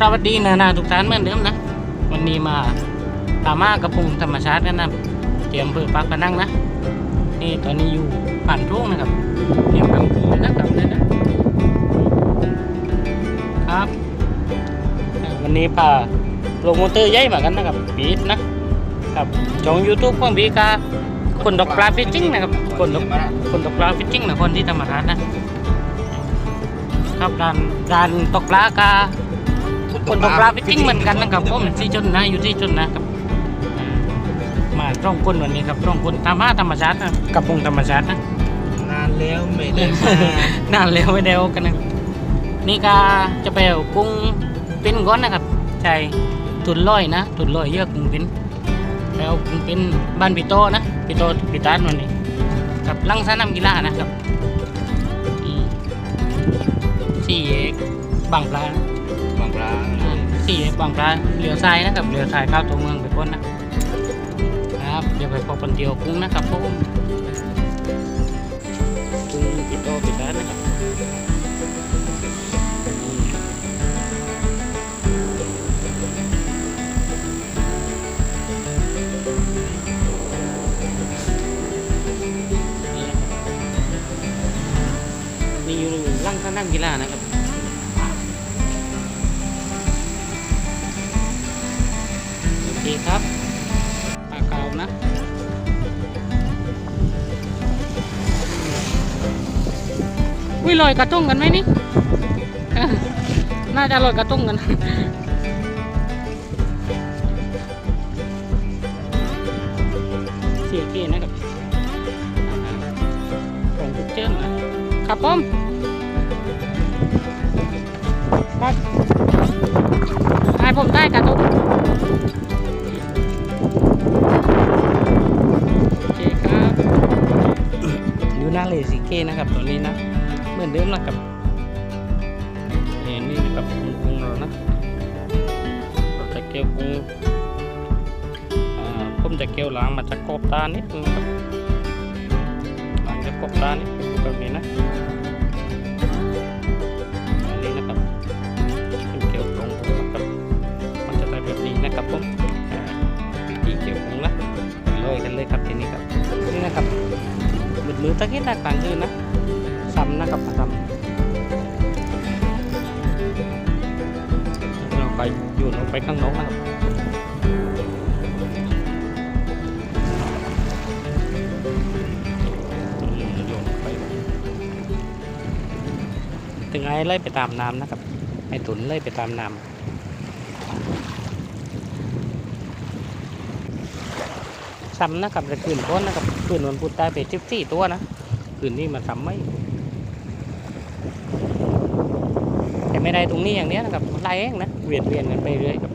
สวัสดีนะนะทุกท่านเหมือนเดิมนะ วันนี้มาตามากระพุงธรรมชาติกันนะเตรียมเพื่อปักกระนั่งนะ นี่ตอนนี้อยู่ผ่านทุ่งนะครับเตรียมกลางคืนนะครับเลยนะครับ วันนี้พาโปรโมเตอร์ใหญ่มากันนะครับปีดนะครับจอง YouTube ของบีกาคนดอกปลาฟิชชิ่งนะครับคนดอกคนตกปลาฟิชชิ่งนะคนที่ธรรมชาตินะครับการการตกปลากา คนตกปลาฟิชชิ่งเหมือนกันนะครับผมที่ชนนะอยู่ที่ชนนะครับอ่ามาร่องคนวันนี้ครับร่องคนตามหาธรรมชาตินะกับพงธรรมชาตินะนานแล้วไม่ได้มานานแล้วไม่ได้เอากันนะนี่ก็จะไปเอากุ้งปิ้นก้อนนะครับใช่ตุนลอยนะตุนลอยเยอะกุ้งปิ้นไปเอากุ้งปิ้นบ้านพี่โตนะพี่โตพี่ตานวันนี้กับลังสนามกีฬานะครับอืมสี่เอกบางปลานะบางปลา ที่กบางปลาเรือทรายนะครับเรือทรายเข้าตัวเมืองไปพ้นนะครับเดี๋ยวไปพบกันเดียวกุ้งนะครับพวกกุ้งปิดโตปิดร้านนะครับ เคครับปลาเก่านะวิลอยกระตุ้งกันไหมนี่ น่าจะลอยกระตุ้งกันเสียเกนะครับของทุกเจ้านะครับผมครับให้ผมได้กระตุ้ง เลสิเกนะครับตัวนี้นะ เหมือนเดิมนะครับเนี่นะครับกุ้งกุ้งเรานะเราจะเกี่ยวกุ้งผมจะเกี่ยวล้างมาจากกบตานิดนึงครับล้างจากกบตานิดนึงแบบนี้นะ ดมือตกี้หน้างคืนนะซ้ำนะครับมาซ้ำเราไปโยนออกไปข้างนอกนะครับถึงไอ้ไล่ไปตามน้ำนะครับ ไอ้ตุนไล่ไปตามน้ำซ้ำนะครับแต่คืนก้นนะครับคืนวันพุธได้ไปสิบสี่ตัวนะ คืนนี้มาทำไม่แต่ไม่ได้ตรงนี้อย่างเนี้ยนะครับไล่เองนะเวียนเวียนกันไปเรื่อยครับ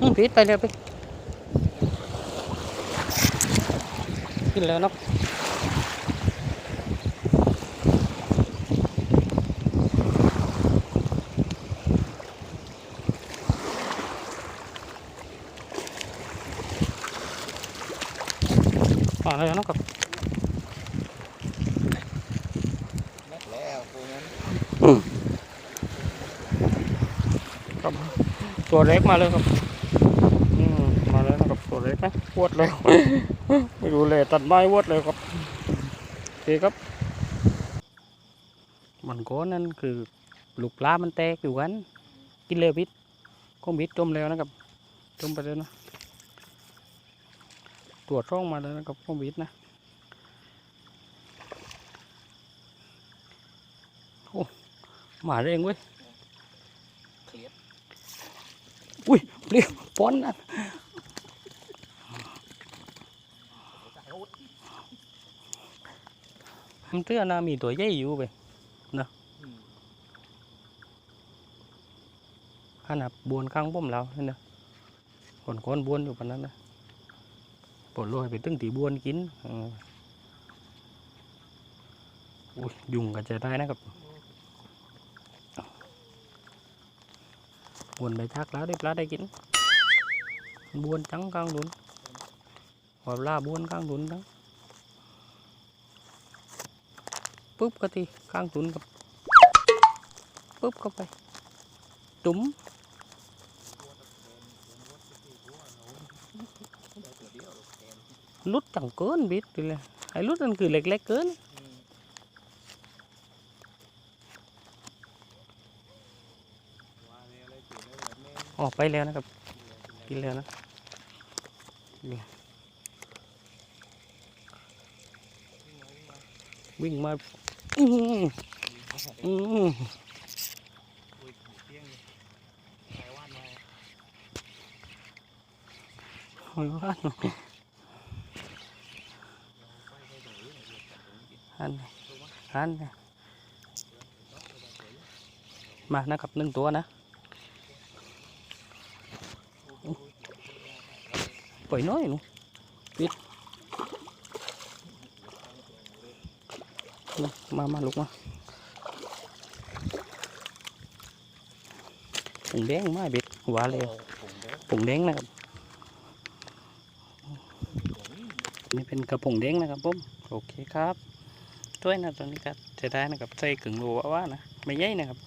อืมพีดไปเร็วไปขึ้นแล้วเนาะมาแล้วเนาะครับแล้วพวกนั้นครับตัวเล็กมาเลยครับอืมมาแล้วนะครับตัวเล็กนะวดแล้วไม่รู้เลยตัดไม้วดเลยครับโอเคครับ มันก้อนนั่นคือลูกปลามันแตกอยู่กัน กินเลยพิษก็พิษจมแล้วนะครับจมไปแล้วนะ ตรวจช่องมาแล้วนะครับก็พิษนะโอ้หมาเร่งเว้ยอุ้ยเรียวป้อนนะมันเตื้อนะมีตัวใหญ่อยู่ไปนะขนาดบวนข้างผมแล้วนี่นะคนคนบวนอยู่ปานนั้นนะ ปลดลอยไปตึ้งตีบวนกินอุ้ยยุงกันจะได้นะครับบวนไปชักแล้วได้ปลาได้กินบวนจังกลางดุนหัวปลาบวนกลางดุนนะปุ๊บก็ทีกลางดุนกับปุ๊บก็ไป ตุ้ม ลุดจังเกินบิดเลยไอ้ลุดนั่นคือเล็กๆเกินออกไปแล้วนะครับกินแล้วนะวิ่งมาอื้อหืออื้อหือโอ้ยว่า นูอันนี้อันนี้มานะครับหนึ่งตัวนะปล่อยน้อยนูปิดมา มาลูกมาผงแดงไม่เบ็ดหวานเลยผงแดงนะครับนี่เป็นกระผงแดงนะครับผมโอเคครับ ด้วยนะตอนนี้ก็จะได้นะครับใส่กึ่งโลว่าว่านะไม่ใหญ่นะครับ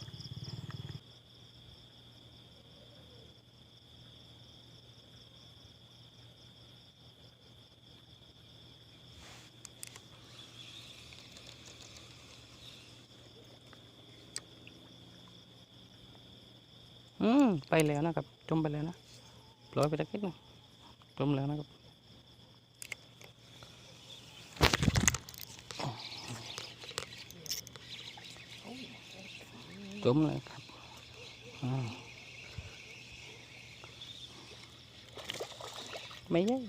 อืมไปแล้วนะครับจมไปแล้วนะปล่อยไปตะกี้นะจมแล้วนะครับ จมเลยครับอ่าไม่ใช่น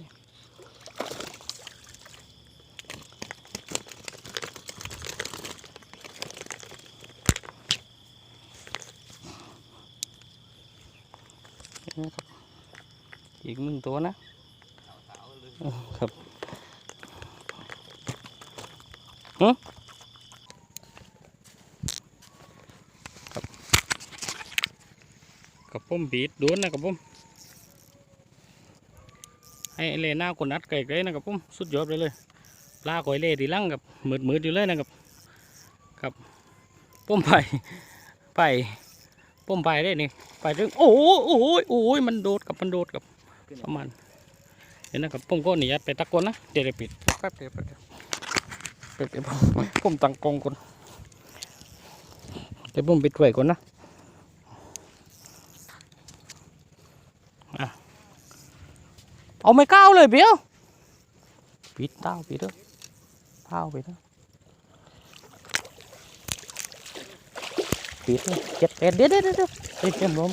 ะครับอีกหนึ่งตัวนะโอ้ครับหึครับกับ ผมบีดโดนนะครับผมให้เลน่าคนนัดไก่ไก่นะครับผมสุดยอดไปเลยปลาก่อยเล่ทีลังกับมืดมืดๆอยู่เลยนะครับครับผมไปไปผมไปได้นี่ไปเรื่องโอ้โหโอ้โหโอ้โหมันโดดกับมันโดดกับประมาณเดี๋ยวนะครับผมก็หนีไปตะโกนนะเดี๋ยวปิดแป๊บเดียวแป๊บเดียวเดียวผมตั้งกองก่อนเดี๋ยวผมปิดไว้ก่อนนะ เอาไม่ก้าวเลยเบี้ยวปิดเต้าปิดเด้อเต้าปิดเด้อปิดเลยเจ็ดแปดเดี๋ยวเดี๋ยวเดี๋ยวเดี๋ยวเดี๋ยวเตรียมลม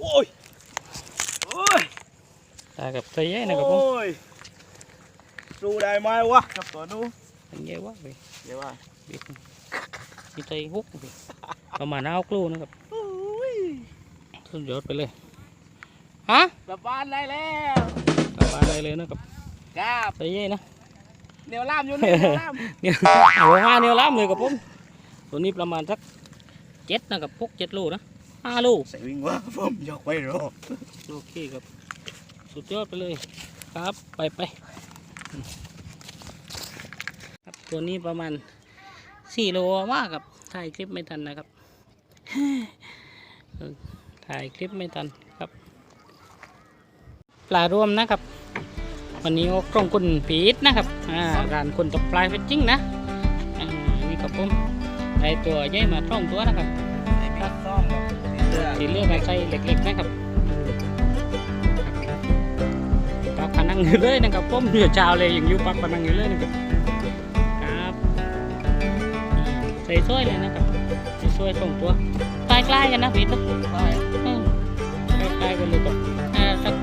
โอ้ยโอ้ยตากับใส่ใหญ่นะครับผมโอ้ยสู้ได้ไหมวะกับตัวนู้นใหญ่วะไปเดี๋ยวว่าปิดมีใจฮุกไปประมาณเอากลูนะครับโอ้ย สุดยอดไปเลย ฮะสบานได้แล้วกลับบ้านได้เลยนะครับกราบใส่ใหญ่นะเดี๋ยวล่ามอยู่นี่เดี๋ยวล่ามเนี่ยโอ้ห้าเนี่ยวล้ามเลยกับผมตัวนี้ประมาณสักเจ็ดนะครับพกเจ็ดโลนะห้าโลใส่วิ่งวะผมยกไปรอโอเคครับ สุดยอดไปเลยครับไปไปครับตัวนี้ประมาณสี่โลมากครับถ่ายคลิปไม่ทันนะครับเออ ถ่ายคลิปไม่ทันครับ ปลารวมนะครับ วันนี้ออกกล้องคุณปีดนะครับอ่าร้านคนตกปลายเฟชจิ้งนะอ่านี่ครับผมได้ตัวใหญ่มาท่องตัวนะครับไอ้บิ๊กซ่องครับเสื้อสีเลือกใส่เล็กๆนะครับปักพนังอยู่เลยนะครับผมเหนือเช้าเลยยังอยู่ปักพนังอยู่เลยนะครับครับใส่ซ้อยเลยนะครับใส่ซ้อยสองตัวใกล้ๆกันนะพีทนะใช่อืมใก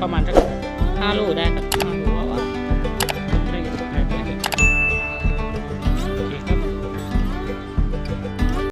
ประมาณสักห้าลูกได้ครับ